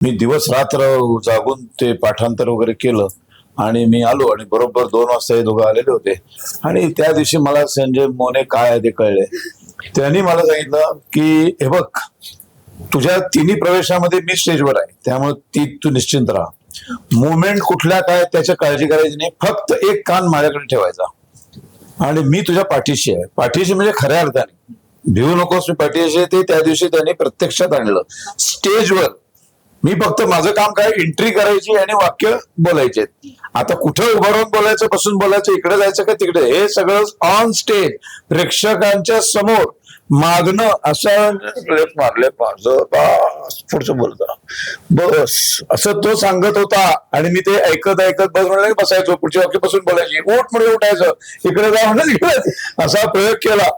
मी दिवस रात्र जागून ते पाठांतर वगैरे केलं आणि मी आलो आणि बरोबर दोन वाजता हे दोघं आलेले होते. आणि त्या दिवशी मला संजय मोने काय आहे ते कळले. त्यांनी मला सांगितलं की हे बघ तुझ्या तिन्ही प्रवेशामध्ये मी स्टेजवर आहे. त्यामुळे ती तू निश्चिंत राहा. मुवमेंट कुठल्या काय त्याची काळजी करायची नाही. फक्त एक कान माझ्याकडे ठेवायचा. आणि मी तुझ्या पाठीशी आहे. पाठीशी म्हणजे खऱ्या अर्थाने. भिवू नकोस मी पाठीशी आहे. ते त्या दिवशी त्यांनी प्रत्यक्षात आणलं. स्टेजवर मी फक्त माझं काम काय एंट्री करायची आणि वाक्य बोलायचे. आता कुठं उभं राहून बोलायचं बसून बोलायचं इकडे जायचं का तिकडे हे सगळं ऑन स्टेज प्रेक्षकांच्या समोर मागणं असं मारले माझं पुढचं बोलता. बस. असं तो सांगत होता आणि मी ते ऐकत ऐकत बस म्हणलं बसायचो पुढची वाक्य बसून बोलायची. उठ म्हणजे उठायचं. इकडे जा इकडे. असा प्रयोग केला.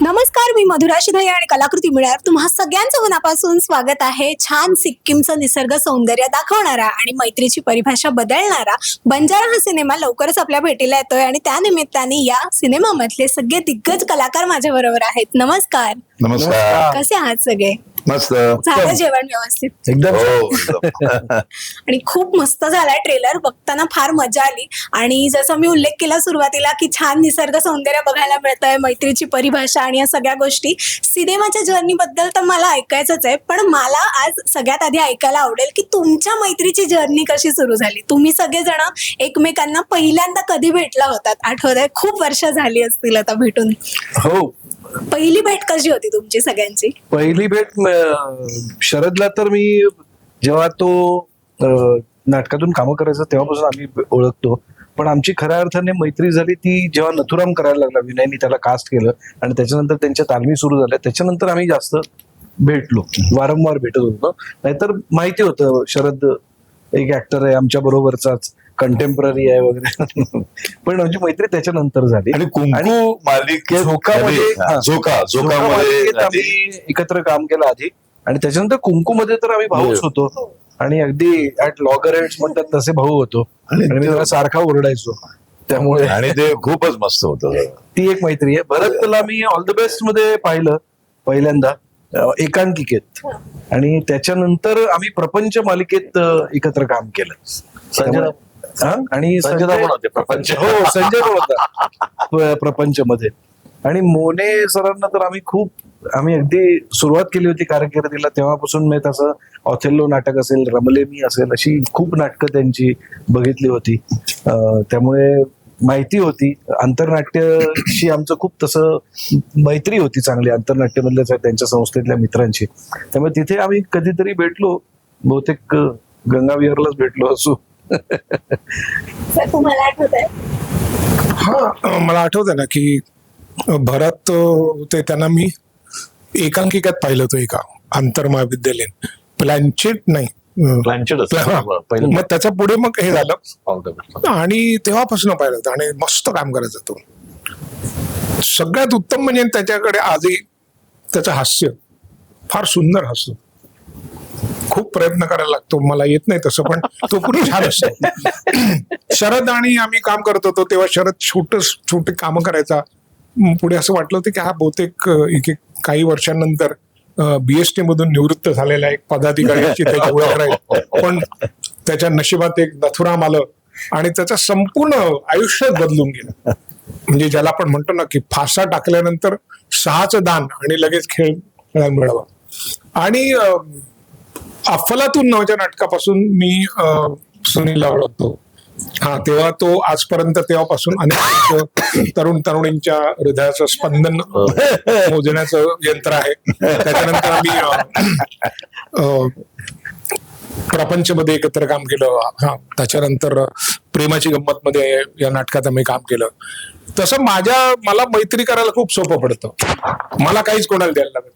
नमस्कार मी मधुरा शिधाई आणि कलाकृती मिळार तुम्हा सगळ्यांचं मनापासून स्वागत आहे. छान सिक्कीमचं निसर्ग सौंदर्य दाखवणारा आणि मैत्रीची परिभाषा बदलणारा बंजारा हा सिनेमा लवकरच आपल्या भेटीला येतोय आणि त्या निमित्ताने या सिनेमामधले सगळे दिग्गज कलाकार माझ्या बरोबर आहेत. नमस्कार. नमस्कार. कसे आहात सगळे? मस्त. झालं जेवण व्यवस्थित. एकदम. हो एकदम. आणि खूप मस्त झालाय ट्रेलर बघताना फार मजा आली. आणि जसं मी उल्लेख केला सुरुवातीला की छान निसर्ग सौंदर्य बघायला मिळतंय मैत्रीची परिभाषा आणि या सगळ्या गोष्टी. सिनेमाच्या जर्नी बद्दल तर मला ऐकायचंच आहे पण मला आज सगळ्यात आधी ऐकायला आवडेल की तुमच्या मैत्रीची जर्नी कशी सुरू झाली? तुम्ही सगळेजण एकमेकांना पहिल्यांदा कधी भेटला होतात? आठवत आहे खूप वर्ष झाली असतील आता भेटून. हो. पहिली भेट कशी होती तुमची सगळ्यांची? पहिली भेट शरदला तर मी जेव्हा तो अं, नाटकातून कामं करायचा तेव्हापासून आम्ही ओळखतो. पण आमची खऱ्या अर्थाने मैत्री झाली ती जेव्हा नथुराम करायला लागला विनयनी त्याला कास्ट केलं आणि त्याच्यानंतर त्यांच्या तालमी सुरू झाल्या. त्याच्यानंतर आम्ही जास्त भेटलो वारंवार भेटत होतो. नाहीतर माहिती होतं शरद एक ऍक्टर आहे आमच्या बरोबरचाच. कंटेम्पररी आहे वगैरे. पण म्हणजे मैत्री त्याच्यानंतर झाली. आणि कुंकू मालिकेत झोकामध्ये. झोका झोकामध्ये एकत्र काम केलं आधी. आणि त्याच्यानंतर कुंकू मध्ये तर आम्ही भाऊच हो. होतो. आणि अगदी ऍट लॉगर म्हणतात तसे भाऊ होतो. आणि मी त्याला सारखा ओरडायचो. त्यामुळे आणि ते खूपच मस्त होतं. ती एक मैत्री आहे. भरतला मी ऑल द बेस्टमध्ये पाहिलं पहिल्यांदा एकांकिकेत. आणि त्याच्यानंतर आम्ही प्रपंच मालिकेत एकत्र काम केलं. संजय हा? आणि संजय पण होते प्रपंच. हो संजय पण होता. प्रपंच मध्ये आणि मोने सरांना तर आम्ही खूप आम्ही अगदी सुरुवात केली होती कारकिर्दीला. तेव्हापासून मी तसं ऑथेल्लो नाटक असेल रमले मी असेल अशी खूप नाटकं त्यांची बघितली होती. त्यामुळे माहिती होती. आंतरनाट्यशी आमचं खूप तसं मैत्री होती चांगली. आंतरनाट्यमधल्या त्यांच्या संस्थेतल्या मित्रांची. त्यामुळे तिथे आम्ही कधीतरी भेटलो. बहुतेक गंगाविहारलाच भेटलो असू. सर तुम्हाला आठवत आहे? हा मला आठवतं ना की भरत ते त्यांना मी एकांकिकात पाहिलं होतं एका आंतर महाविद्यालयीन प्लॅनचेट नाही. अं, प्लॅनचेट हा. मग त्याच्या पुढे मग हे झालं. आणि तेव्हापासून पाहिलं होतं आणि मस्त काम करायचं तो सगळ्यात उत्तम म्हणजे त्याच्याकडे आजही त्याचं हास्य. फार सुंदर हास्य. खूप प्रयत्न करायला लागतो. मला येत नाही तसं पण तो खूप छान असतो शरद आणि आम्ही काम करत होतो तेव्हा शरद छोट छोटे कामं करायचा. पुढे असं वाटलं होतं की हा बहुतेक एक एक काही वर्षांनंतर बीएसटी मधून निवृत्त झालेला एक पदाधिकाऱ्याची त्याची ओळख राहील पण त्याच्या नशिबात एक नथुराम आलं आणि त्याचं संपूर्ण आयुष्यच बदलून गेलं. म्हणजे ज्याला आपण म्हणतो ना की फासा टाकल्यानंतर सहाचं दान आणि लगेच खेळ खेळायला मिळावा. आणि अफलातून नावाच्या नाटकापासून मी अ, सुनीलला ओळखतो. हा तेव्हा तो आजपर्यंत तेव्हापासून अनेक तरुण तरुणींच्या हृदयाचं स्पंदन मोजण्याचं यंत्र आहे. त्याच्यानंतर आम्ही अ, प्रपंचमध्ये एकत्र काम केलं. हा त्याच्यानंतर प्रेमाची गंमत मध्ये या नाटकात आम्ही काम केलं. तसं माझ्या मला मैत्री करायला खूप सोपं पडतं. मला काहीच कोणाला द्यायला लागत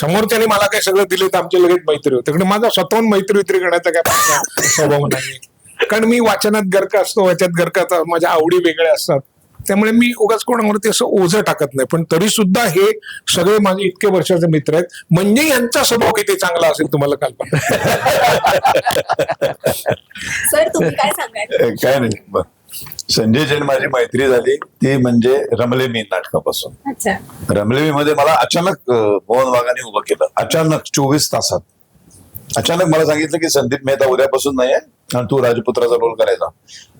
समोरच्याने मला काही सगळं दिले तर आमची लगेच मैत्री होते. तिकडे माझा स्वतःहून मैत्री वित्री करण्याचा काय स्वभाव नाही. कारण मी वाचनात गरका असतो वाचनात गरका माझ्या आवडी वेगळ्या असतात. त्यामुळे मी उगाच कोणावरती असं ओझं टाकत नाही. पण तरी सुद्धा हे सगळे माझे इतके वर्षाचे मित्र आहेत. म्हणजे यांचा स्वभाव किती चांगला असेल तुम्हाला कल्पना. सर तुम्ही काय सांगाल? काय नाही. संजय जैन माझी मैत्री झाली. ती म्हणजे रमले मी नाटकापासून. अच्छा. रमलेमी मध्ये मला अचानक अं, मोहन वाघाने उभं केलं. अचानक चोवीस तासात. अचानक मला सांगितलं की संदीप मेहता उद्यापासून नाही आहे आणि तू राजपुत्राचा रोल करायचा.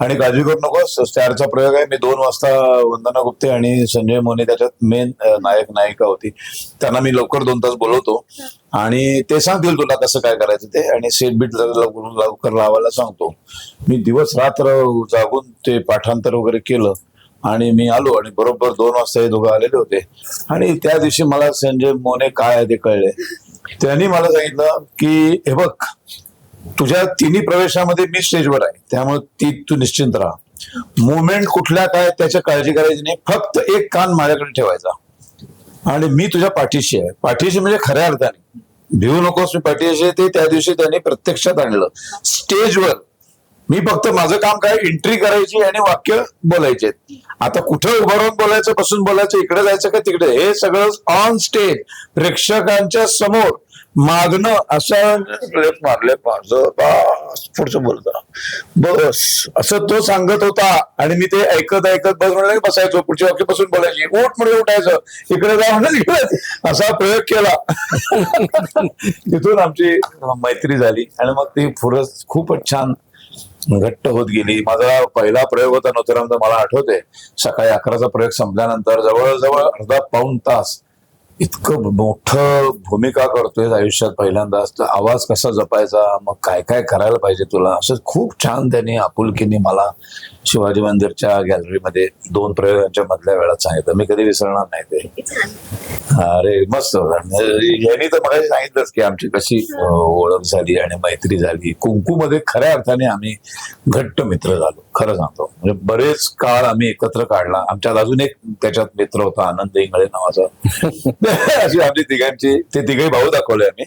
आणि काळजी करू नकोस स्टारचा प्रयोग आहे. मी दोन वाजता वंदना गुप्ते आणि संजय मोने त्याच्यात मेन नायक नायिका होती. त्यांना मी लवकर दोन तास बोलवतो. आणि ते सांगतील तुला कसं काय करायचं ते. आणि सेट बीट लवकर लवकर लावायला सांगतो. मी दिवस रात्र जागून ते पाठांतर वगैरे केलं. आणि मी आलो आणि बरोबर दोन वाजता हे दोघं आलेले होते. आणि त्या दिवशी मला संजय मोने काय आहे ते कळले. त्यांनी मला सांगितलं की हे बघ तुझ्या तिन्ही प्रवेशामध्ये मी स्टेजवर आहे. त्यामुळे ती तू निश्चिंत राहा. मुवमेंट कुठल्या काय त्याची काळजी करायची नाही. फक्त एक कान माझ्याकडे ठेवायचा. आणि मी तुझ्या पाठीशी आहे. पाठीशी म्हणजे खऱ्या अर्थाने. भिवू नकोस मी पाठीशी आहे ते त्या दिवशी त्यांनी प्रत्यक्षात आणलं. स्टेजवर मी फक्त माझं काम काय? एंट्री करायची आणि वाक्य बोलायचे. आता कुठं उभं राहून बोलायचं बसून बोलायचं इकडे जायचं का तिकडे? हे सगळं ऑन स्टेज प्रेक्षकांच्या समोर. मागणं असं लेफ्ट मार लेफ्ट मार जो बस पुढचं बोलता. बस असं तो सांगत होता आणि मी ते ऐकत ऐकत बस म्हणलं की बसायचो पुढच्या वाक्य बसून बोलायची. उठ म्हणजे उठायचं. इकडे जा म्हणजे इकडे असा प्रयोग केला. तिथून आमची मैत्री झाली. आणि मग ती पुढं खूपच छान घट्ट होत गेली. माझा पहिला प्रयोग होता नोतरामचा मला आठवते सकाळी अकराचा प्रयोग संपल्यानंतर जवळजवळ अर्धा पाऊण तास इतकं मोठं भूमिका करतोय आयुष्यात पहिल्यांदाच तर आवाज कसा जपायचा? मग काय काय करायला पाहिजे तुला? असं खूप छान त्यांनी आपुलकीने मला शिवाजी मंदिरच्या गॅलरीमध्ये दोन प्रयोगांच्या मधल्या वेळात सांगितलं. मी कधी विसरणार नाही ते. अरे मस्त. यांनी तर मला सांगितलंच की आमची कशी ओळख झाली आणि मैत्री झाली. कुंकू मध्ये खऱ्या अर्थाने आम्ही घट्ट मित्र झालो. खरं सांगतो. म्हणजे बरेच काळ आम्ही एकत्र काढला. आमच्यात अजून एक त्याच्यात मित्र होता आनंद इंगळे नावाचा. अशी आमची तिघांची ते तिघही भाऊ दाखवले आम्ही.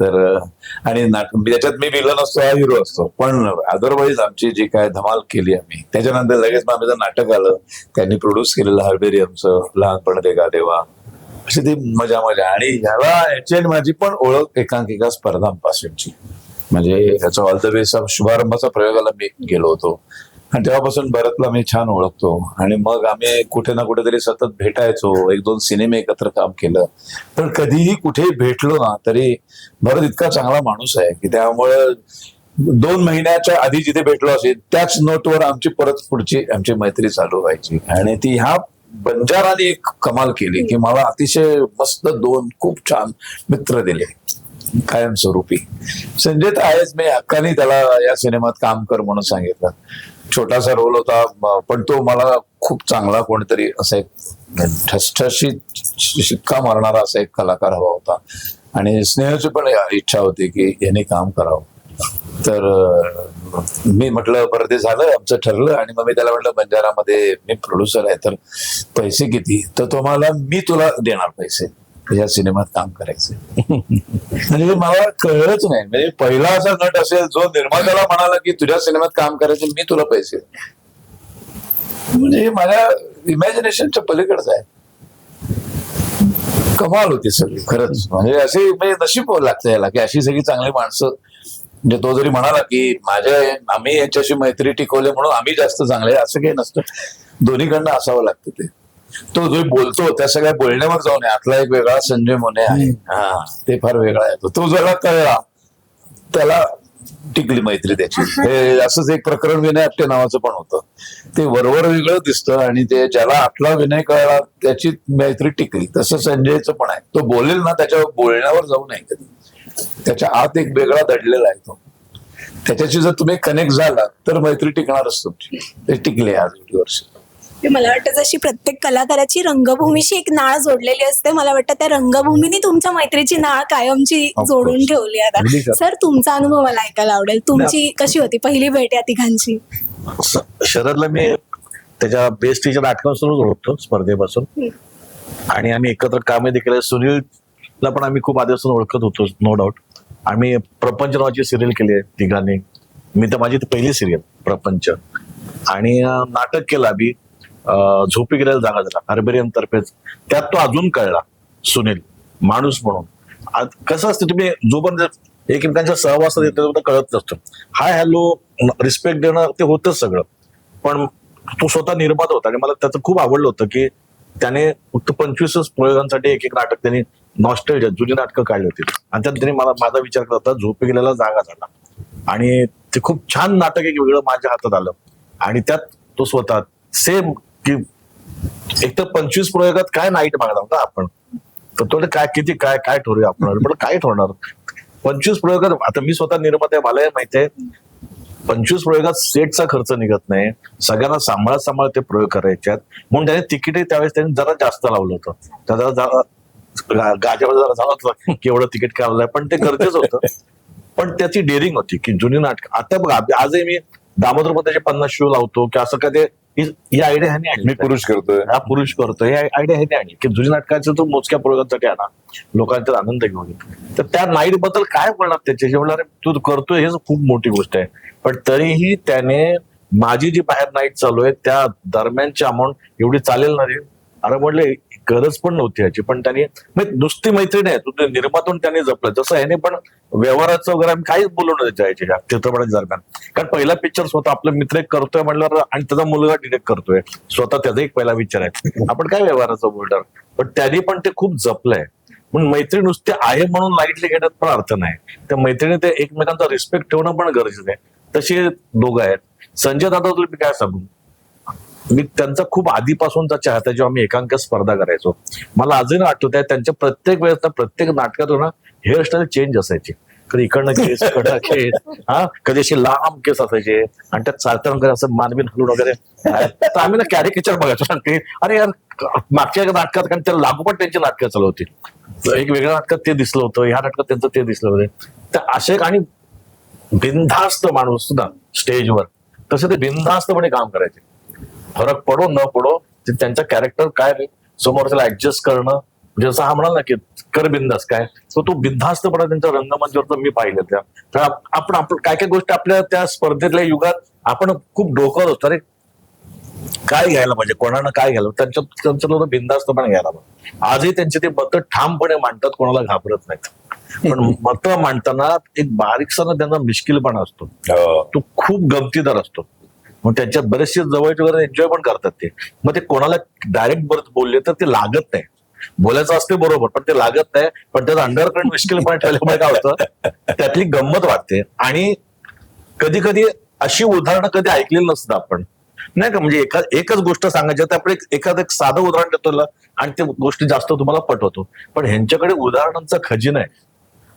तर आणि त्याच्यात मी विलन असतो हा हिरो असतो. पण अदरवाईज आमची जी काय धमाल केली आम्ही त्याच्यानंतर लगेच मग आमचं नाटक आलं. त्यांनी प्रोड्यूस केलेलं हर्बेरियमचं लहानपण दे गा देवा. अशी ती मजा मजा आणि ह्याला याची आणि माझी पण ओळख एकांकिका स्पर्धांपासूनची. म्हणजे याचा ऑल द बेचा शुभारंभाचा प्रयोगाला मी गेलो होतो. आणि तेव्हापासून भरतला मी छान ओळखतो. आणि मग आम्ही कुठे ना कुठेतरी सतत भेटायचो. एक दोन सिनेमे एकत्र काम केलं. पण कधीही कुठेही भेटलो ना तरी भरत इतका चांगला माणूस आहे की त्यामुळं दोन महिन्याच्या आधी जिथे भेटलो असेल त्याच नोटवर आमची परत पुढची आमची मैत्री चालू व्हायची. आणि ती ह्या बंजाराने एक कमाल केली की मला अतिशय मस्त दोन खूप छान मित्र दिले. कायमस्वरूपी. संजय तर आहेच मी हक्काने त्याला या सिनेमात काम कर म्हणून सांगितलं. छोटासा रोल होता पण तो मला खूप चांगला कोणतरी असा एक ठसठशी शिक्का मारणारा असा एक कलाकार हवा होता. आणि स्नेहाची पण इच्छा होती की याने काम करावं. तर मी म्हटलं बरं ते झालं आमचं ठरलं आणि मग मी त्याला म्हटलं बंजारामध्ये मी प्रोड्युसर आहे तर पैसे किती? तर तो मला मी तुला देणार पैसे. या सिनेमात काम करायचं म्हणजे मला कळलंच नाही. म्हणजे पहिला असा नट असेल जो निर्मात्याला म्हणाला की तुझ्या सिनेमात काम करायचे मी तुला पैसे म्हणजे माझ्या इमॅजिनेशनच्या पलीकडचं आहे. कमाल होती सगळी खरंच. म्हणजे असे म्हणजे नशीब लागतं याला की अशी सगळी चांगली माणसं म्हणजे तो जरी म्हणाला की माझ्या आम्ही यांच्याशी मैत्री टिकवले म्हणून आम्ही जास्त चांगले असं काही नसतं. दोन्हीकडनं असावं लागतं ते. तो जो बोलतो त्या सगळ्या बोलण्यावर जाऊन. आतला एक वेगळा संजय मोने आहे. हा ते फार वेगळा आहे. तो- तो जरा कळला. त्याला टिकली मैत्री त्याची. हे असंच एक प्रकरण विनय आपटे नावाचं पण होतं. ते वरवर वेगळं दिसतं आणि ते ज्याला आतला विनय कळला त्याची मैत्री टिकली. तसं संजयचं पण आहे. तो बोलेल ना त्याच्या बोलण्यावर जाऊ नये कधी. त्याच्या आत एक वेगळा दडलेला आहे तो. त्याच्याशी जर तुम्ही कनेक्ट झाला तर मैत्री टिकणारच तुमची. ते टिकले आज वर्ष. मला वाटतं जशी प्रत्येक कलाकाराची रंगभूमीशी एक नाळ जोडलेली असते मला वाटतं त्या रंगभूमीने तुमच्या मैत्रीची नाळ कायमची Of जोडून course. ठेवली आता. सर तुमचा अनुभव मला ऐकायला आवडेल. तुमची कशी होती पहिली भेट या तिघांची? शरदला मी त्याच्या बेस्ट टीचर नाटकापासूनच ओळखतो स्पर्धेपासून. आणि आम्ही एकत्र कामे देखील. सुनीलला पण आम्ही खूप आधीपासून ओळखत होतो नो डाऊट आम्ही प्रपंच नावाची सिरियल केली आहे तिघांनी. मी तर माझी ती पहिली सिरियल प्रपंच. आणि अं, नाटक केलं आम्ही. झोपी गेलेला जागा झाला. हर्बेरियम तर्फेच त्यात तो अजून कळला सुनील. माणूस म्हणून. कसं असतं तुम्ही जोपर्यंत एकमेकांच्या सहवासात येतो कळत नसतं. हाय हॅलो रिस्पेक्ट देणं ते होतच सगळं. पण तो स्वतः निर्माता होता आणि मला त्याचं खूप आवडलं होतं की त्याने फक्त पंचवीसच प्रयोगांसाठी एक एक नाटक त्यांनी नॉस्टेल जुनी नाटकं काढली होती. आणि त्यात त्यांनी मला माझा विचार करत होता झोपे गेलेला जागा झाला. आणि ते खूप छान नाटक एक वेगळं माझ्या हातात आलं. आणि त्यात तो स्वतः सेम की एक तर पंचवीस प्रयोगात काय नाईट मागणार होता आपण? तर तो काय किती काय काय ठरूया आपण? पण काय ठरणार? पंचवीस प्रयोगात आता मी स्वतः निर्माते मला माहितीये माहिती आहे. पंचवीस प्रयोगात सेटचा खर्च निघत नाही. सगळ्यांना सांभाळत सांभाळत ते प्रयोग करायचे आहेत. म्हणून त्याने तिकीटही त्यावेळेस त्यांनी जरा जास्त लावलं होतं. त्या जरा गा- गाजावर जरा झाला होता की एवढं तिकीट काढलंय पण ते गरजेचं होतं. पण त्याची डेअरिंग होती की जुनी नाटक. आता बघा आजही मी दामोदर त्याचे पन्नास शो लावतो की असं काय ते ही- आयडिया ह्याने आणली. मी पुरुष करतोय. हा पुरुष करतो हे आयडिया ह्याने आणली. की जुनी नाटकाचं तो मोजक्या प्रयोगांसाठी आणा. लोकांचा आनंद घेऊन. तर त्या नाईटबद्दल काय बोलणार त्याचे? जे म्हणणार तू करतोय हेच खूप मोठी गोष्ट आहे. पण तरीही त्याने माझी जी बाहेर नाईट चालू आहे त्या दरम्यानची अमाऊंट एवढी चालेल ना रे? अरे म्हणले गरज पण नव्हती याची. पण त्यांनी नुसती मैत्री नाही तू निर्मातून त्यांनी जपलं. जसं ह्याने पण व्यवहाराचं वगैरे आम्ही काहीच बोलू नये चित्रपटाच्या दरम्यान. कारण पहिला पिक्चर स्वतः आपला मित्र एक करतोय म्हणल्यावर आणि त्याचा मुलगा डिरेक्ट करतोय. स्वतः त्याचा एक पहिला विचार आहे. आपण काय व्यवहाराचं बोलणार? पण त्यांनी पण ते खूप जपलंय. पण मैत्री नुसते आहे म्हणून लाईटली घेण्यात पण अर्थ नाही. त्या मैत्रिणी ते एकमेकांचा रिस्पेक्ट ठेवणं पण गरजेचं आहे. तसे दोघं आहेत. संजय दादा तुला मी काय सांगू? मी त्यांचा खूप आधीपासूनचा चाहता जेव्हा मी एकांक स्पर्धा करायचो. मला अजून आठवत आहे त्यांच्या प्रत्येक वेळेस प्रत्येक नाटकातून हेअरस्टाईल चेंज असायची. कधी इकडनं केस इकडनं केस हा? कधी असे लांब केस असायचे. आणि त्यात चालताना वगैरे असं मानवीन हलून वगैरे. तर आम्ही ना कॅरिकेचर बघायचो. ना अरे यार मागच्या एका नाटकात कारण त्याला लागोपाठ त्यांची नाटकं चालू होती. एक वेगळ्या नाटकात ते दिसलं होतं ह्या नाटकात त्यांचं ते दिसलं होतं. तर असे आणि बिनधास्त माणूस सुद्धा स्टेजवर तसे ते बिनधास्तपणे काम करायचे. फरक पडो न पडो ते त्यांचं कॅरेक्टर काय रे समोर त्याला ऍडजस्ट करणं. म्हणजे जसं हा म्हणाल ना की कर बिंदास काय? तो तो बिनधास्तपणा त्यांच्या रंगमंचावर मी पाहिलं त्या. तर आप- आपण आपण काय काय गोष्टी आपल्या त्या स्पर्धेतल्या युगात आपण खूप डोकं होतो अरे काय घ्यायला पाहिजे? कोणानं काय घ्यायला त्यांच्या त्यांचं लोक बिंदास्तपणे घ्यायला पाहिजे. आजही त्यांचे ते मतं ठामपणे मांडतात कोणाला घाबरत नाहीत. पण मतं मांडताना एक बारीकसा त्यांचा मिश्किलपणा असतो. हो. तो खूप गमतीदार असतो. मग त्यांच्या बरेचसे जवळचे वगैरे एन्जॉय पण करतात ते. मग ते कोणाला डायरेक्ट बर्थ बोलले तर ते लागत नाही. बोलायचं असते बरोबर पण ते लागत नाही. पण त्याचं अंडरकरंट विश्किलपणे ठेवल्यामुळे काय होतं? त्यातली गंमत वाटते. आणि कधी कधी अशी उदाहरणं कधी ऐकलेली नसतं आपण. नाही का? म्हणजे एका एकच गोष्ट सांगायची तर आपण एखादं एक साधं उदाहरण देतो आणि ते गोष्टी जास्त तुम्हाला पटवतो. पण ह्यांच्याकडे उदाहरणांचा खजिना आहे.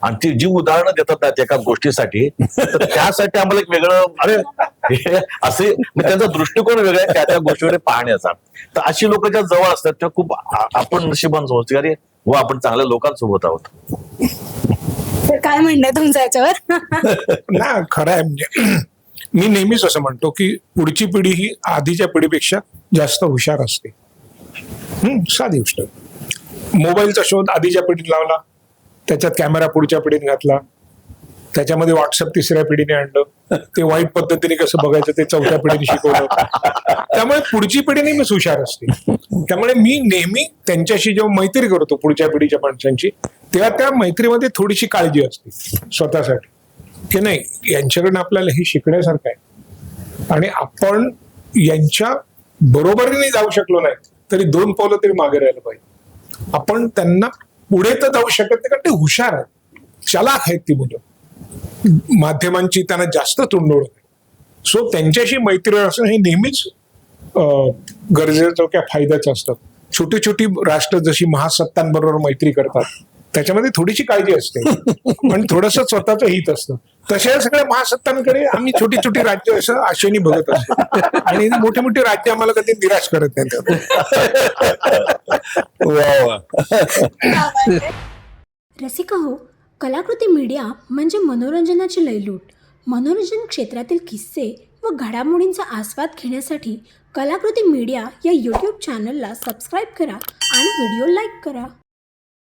आणि ती जी उदाहरणं देतात ना त्या एका गोष्टीसाठी तर त्यासाठी आम्हाला एक वेगळं अरे असे म्हणजे त्यांचा दृष्टिकोन वेगळा आहे त्या त्या गोष्टीकडे पाहण्याचा. तर अशी लोक ज्या जवळ असतात तेव्हा खूप आपण नशिबान समजतो अरे व आपण चांगल्या लोकांसोबत आहोत. काय म्हणणं तुमचं याच्यावर? ना खरं आहे म्हणजे मी नेहमीच असं म्हणतो की पुढची पिढी ही आधीच्या पिढीपेक्षा जास्त हुशार असते. हम्म, साधी गोष्ट. मोबाईलचा शोध आधीच्या पिढीत लावला त्याच्यात कॅमेरा पुढच्या पिढीत घातला. त्याच्यामध्ये व्हॉट्सअप तिसऱ्या पिढीने आणलं. ते वाईट पद्धतीने कसं बघायचं ते चौथ्या पिढीने शिकवलं. त्यामुळे पुढची पिढी नेहमीच हुशार असते. त्यामुळे मी नेहमी त्यांच्याशी जेव्हा मैत्री करतो पुढच्या पिढीच्या माणसांची तेव्हा त्या मैत्रीमध्ये थोडीशी काळजी असते. स्वतःसाठी. की नाही यांच्याकडनं आपल्याला हे शिकण्यासारखं आहे. आणि आपण यांच्या बरोबरीने जाऊ शकलो नाही तरी दोन पावलं तरी मागे राहिलं पाहिजे. आपण त्यांना पुढे तर जाऊ शकत नाही कारण ते हुशार आहेत. चलाक आहेत ती मुलं. माध्यमांची त्यांना जास्त तोंडोळ सो त्यांच्याशी मैत्री असणं हे नेहमीच गरजेचं किंवा फायद्याचं असतं. छोटी छोटी राष्ट्र जशी महासत्तांबरोबर मैत्री करतात त्याच्यामध्ये थोडीशी काळजी असते. पण थोडस स्वतःचं हित असतं. तशा सगळ्या महासत्तांकडे आम्ही छोटी छोटी राज्य असं आशेने बघत असतो. आणि मोठी मोठी राज्य आम्हाला कधी निराश करत नाही. वा रसिका हो कलाकृती मीडिया म्हणजे मनोरंजनाची लयलूट. मनोरंजन क्षेत्रातील किस्से व घडामोडींचा आस्वाद घेण्यासाठी कलाकृती मीडिया या यूट्यूब चॅनलला सबस्क्राईब करा आणि व्हिडिओ लाईक करा.